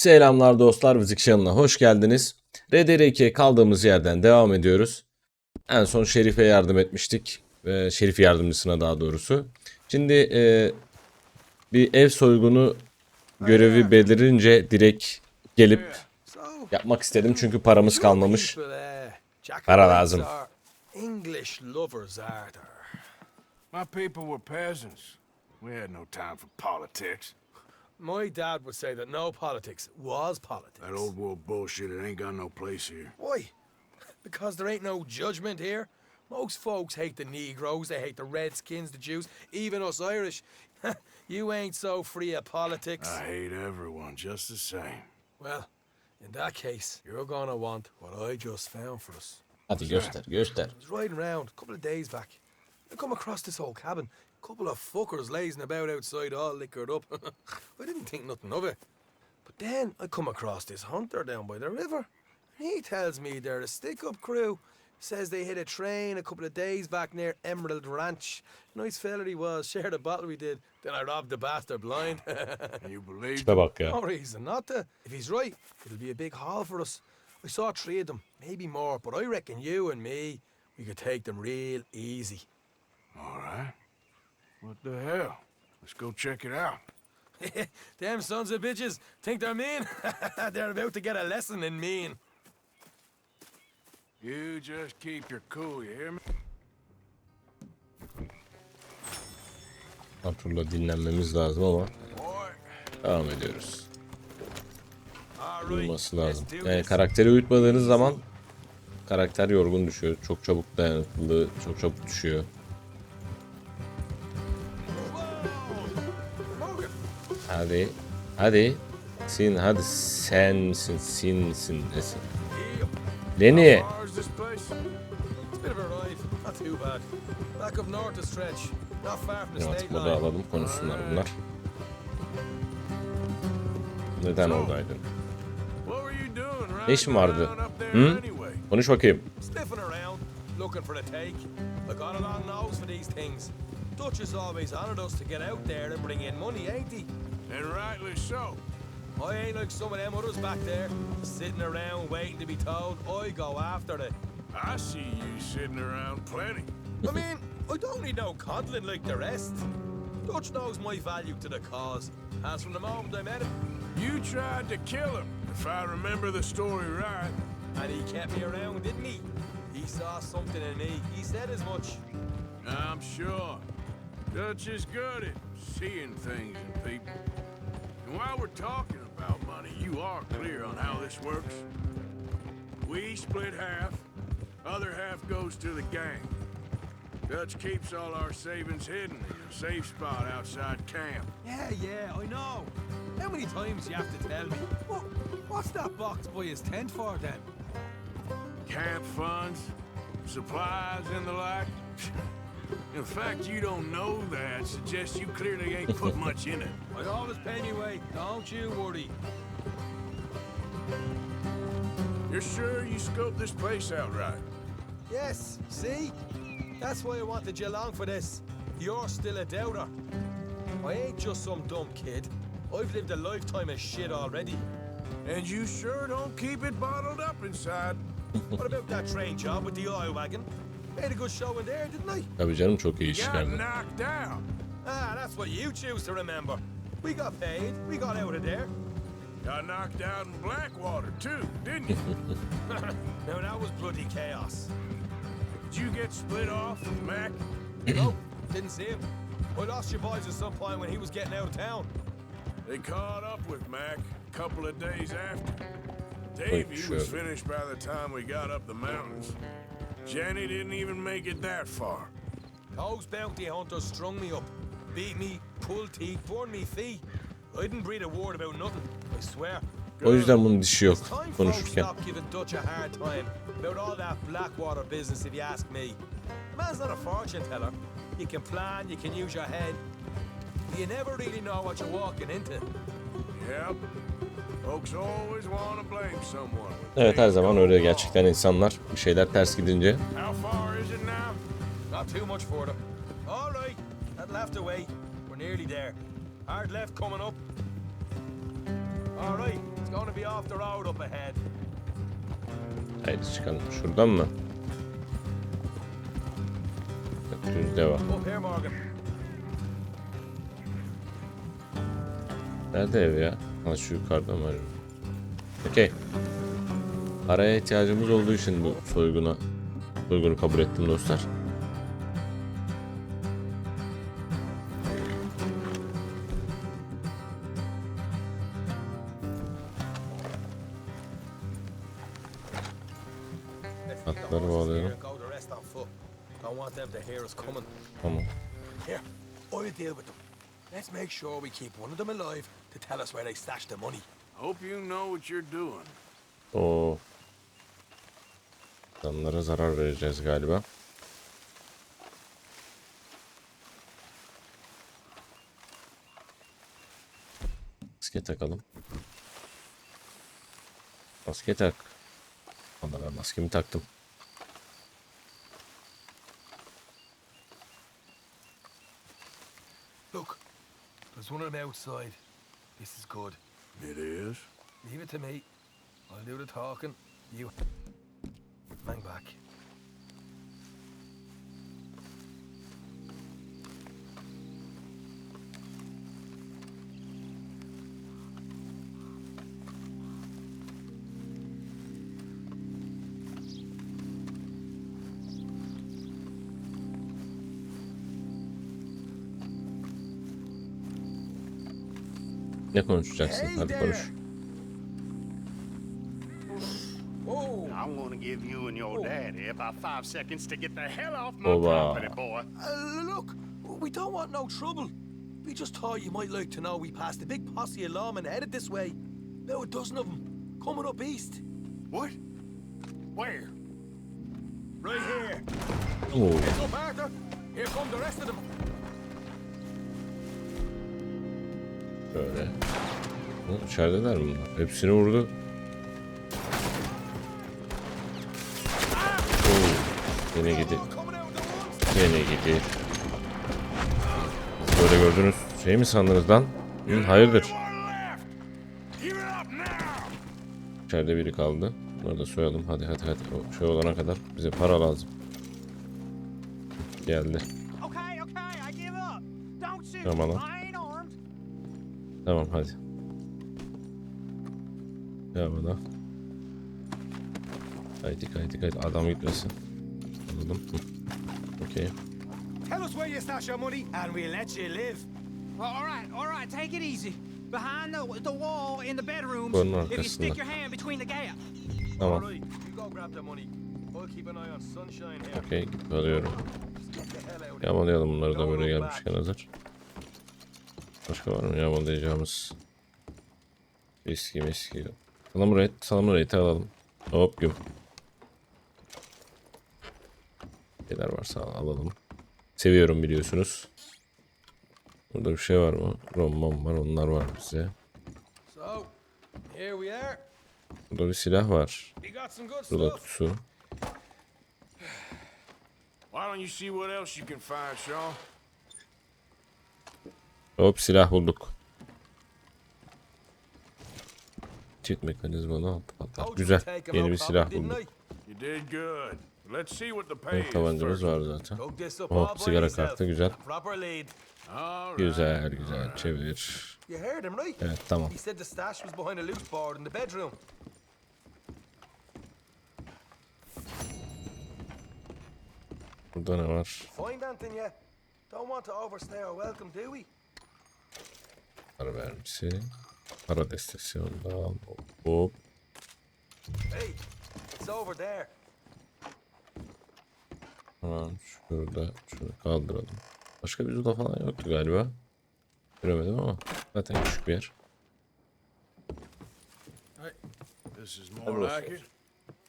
Selamlar dostlar, Müzik Channel'a hoş geldiniz. RDR2'ye kaldığımız yerden devam ediyoruz. En son Şerif'e yardım etmiştik. Ee, Şerif yardımcısına daha doğrusu. Şimdi e, bir ev soygunu görevi belirince direkt gelip yapmak istedim çünkü paramız kalmamış. Para lazım. English lovers are there. My people were peasants. We had no time for politics. My dad would say that no politics was politics. That old world bullshit, it ain't got no place here. Why? Because there ain't no judgment here. Most folks hate the Negroes, they hate the Redskins, the Jews, even us Irish. you ain't so free of politics. I hate everyone just the same. Well, in that case, you're gonna want what I just found for us. Hadi göster, göster. I was riding around a couple of days back. I come across this old cabin. Couple of fuckers lazing about outside all liquored up. I didn't think nothing of it. But then I come across this hunter down by the river. He tells me they're a stick-up crew. Says they hit a train a couple of days back near Emerald Ranch. Nice fella he was, shared a bottle we did. Then I robbed the bastard blind. You believe Tipe bak ya. no reason not to. If he's right, it'll be a big haul for us. I saw three of them, maybe more, but I reckon you and me, we could take them real easy. All right. What the hell? Let's go check it out. Them sons of bitches think they're mean. they're about to get a lesson in mean. You just keep your cool, you hear me? Kontrolla dinlenmemiz lazım ama devam ediyoruz. Uyuması lazım. Yani karakteri uyutmadığınız zaman karakter yorgun düşüyor. Çok çabuk dayanıklı, çok çabuk düşüyor. Bad. Back up north to stretch. Not far from the Evet line. alalım konuşsunlar bunlar. Neden oradaydın? Ne işin vardı? Hı? Konuş bakayım. Looking for the take. I got a long nose for these things. Dutch has always honored us to get out there and bring in money, ain't he? And rightly so. I ain't like some of them others back there, sitting around waiting to be told. I go after it. I see you sitting around plenty. I mean, I don't need no coddling like the rest. Dutch knows my value to the cause. As from the moment I met him, You tried to kill him, if I remember the story right. and he kept me around, didn't he? He saw something in me. He said as much. I'm sure. Dutch is good at seeing things in people. And while we're talking about money, you are clear on how this works. We split half, other half goes to the gang. Dutch keeps all our savings hidden in a safe spot outside camp. Yeah, yeah, I know. How many times you have to tell me? What, what's that box by his tent for then? Camp funds, supplies, and the like. In fact, you don't know that suggests you clearly ain't put much in it. I always pay me way. Don't you worry. You're sure you scoped this place out right? Yes, see? That's why I wanted you along for this. You're still a doubter. I ain't just some dumb kid. I've lived a lifetime of shit already. And you sure don't keep it bottled up inside. What about that train job with the oil wagon? Made a good show in there, didn't I? Tabii canım çok iyi iş Got çıkardı. knocked out. Ah, that's what you choose to remember. We got paid. We got out of there. Got knocked out in Blackwater too, didn't you? Now that was bloody chaos. Did you get split off with Mac? No, didn't see him. I lost your boys at some point when he was getting out of town. They caught up with Mac a couple of days after. Davey sure. was finished by the time we got up the mountains. Jenny didn't even make it that far. Those bounty hunters strung me up, beat me, pulled teeth, burned me feet. I didn't breathe a word about nothing, I swear. O yüzden bunun dişi yok It's time folks konuşurken. stop giving Dutch a hard time about all that Blackwater business if you ask me. The man's not a fortune teller. You can plan, you can use your head. You never really know what you're walking into. Yep. Evet her zaman öyle gerçekten insanlar bir şeyler ters gidince How far is it now? Not too much further. All right, that'll have to wait. We're nearly there. Hard left coming up. All right, let's go Gonna be off the road up ahead. Haydi çıkalım. Şuradan mı? Düz devam. Nerede ev ya? Ha şu yukarıda mı acaba? Okey. Paraya ihtiyacımız olduğu için bu soyguna soygunu kabul ettim dostlar. Atları bağlayalım. Tamam. Let's make sure we keep one of them alive to tell us where they stashed the money. Hope you know what you're doing. O Adamlara zarar vereceğiz galiba. Maske takalım. Maske tak. Valla ben maskemi taktım. Look, there's one of them outside. This is good. It is? Leave it to me. I'll do the talking. You Ne konuşacaksın? Hey Hadi there. konuş. Whoa! I want to give you and your daddy about five seconds to get the hell off my Oba. property, boy. Uh, look, we don't want no trouble. We just thought you might like to know we passed a big posse of and headed this way. There were a dozen of them, coming up east. What? Where? Right here. Oo, Heads up, Arthur. Here come the rest of them. Böyle. Hı, İçerideler mi bunlar? Hepsini vurdu. Oo, yine gidi. Yine gidi. Siz Böyle gördünüz. Şey mi sandınız lan? Hı, hayırdır? İçeride biri kaldı. Bunları da soyalım. Hadi hadi hadi. O şey olana kadar bize para lazım. Geldi. Tamam lan. Tamam hadi. Ya bana. Haydi haydi haydi. Adam gitmesin. Anladım. Okey. Tell us where you stash your money, and we'll let you live. Well, all right, all right, take it easy. Behind the, the wall in the bedrooms, if you stick your hand between the gap. Tamam. All right, you go grab the money. I'll keep an eye on sunshine here. Okey. Alıyorum. Of here. Yağmalayalım bunları da böyle gelmişken back. hazır. Başka var mı yağmalayacağımız? Viski miski. Salamurayt, salamurayt'i alalım. Hop güm. Neler varsa alalım. Seviyorum biliyorsunuz. Burada bir şey var mı? Rommam var onlar var bize. Burada bir silah var. Burada kutusu. Why don't you see what else you can find, Sean? Hop silah bulduk. Çift. Told you Güzel. Yeni bir silah bulduk. Evet, tabancamız var zaten. By sigara kartı güzel. Güzel güzel çevir. Evet tamam. He said the Para vermesi. Para destesi ondan. Hop. Hey, it's over there. Tamam şurada şunu kaldıralım. Başka bir oda falan yoktu galiba. Göremedim ama zaten küçük bir yer. This is more like it.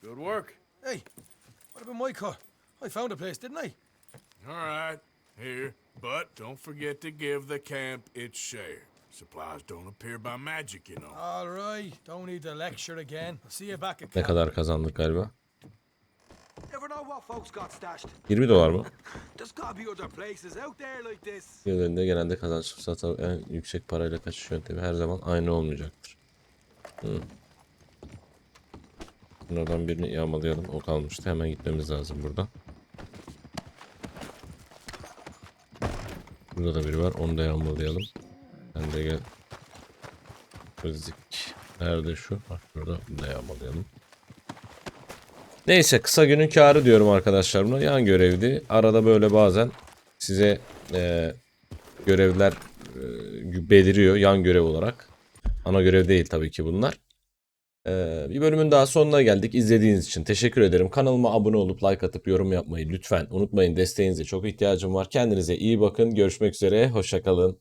Good work. Hey, what about my car? I found a place, didn't I? All right. Here. But don't forget to give the camp its share. Supplies don't appear by magic, you know. All right, don't need to lecture again. I'll see you back at Ne kadar kazandık galiba? Never know what folks got stashed. 20 dolar mı? There's gotta be other places out there like this. Yıllarında genelde kazanç fırsatı en yüksek parayla kaçış yöntemi her zaman aynı olmayacaktır. Hı. Bunlardan birini yağmalayalım. O kalmıştı. Hemen gitmemiz lazım buradan. Burada da biri var. Onu da yağmalayalım. Sen de gel. Müzik. Nerede şu? Bak şurada. Bunu da yağmalayalım. Neyse kısa günün karı diyorum arkadaşlar buna. Yan görevdi. Arada böyle bazen size e, görevler e, beliriyor yan görev olarak. Ana görev değil tabii ki bunlar. Ee, bir bölümün daha sonuna geldik. İzlediğiniz için teşekkür ederim. Kanalıma abone olup like atıp yorum yapmayı lütfen unutmayın. Desteğinize çok ihtiyacım var. Kendinize iyi bakın. Görüşmek üzere. Hoşçakalın.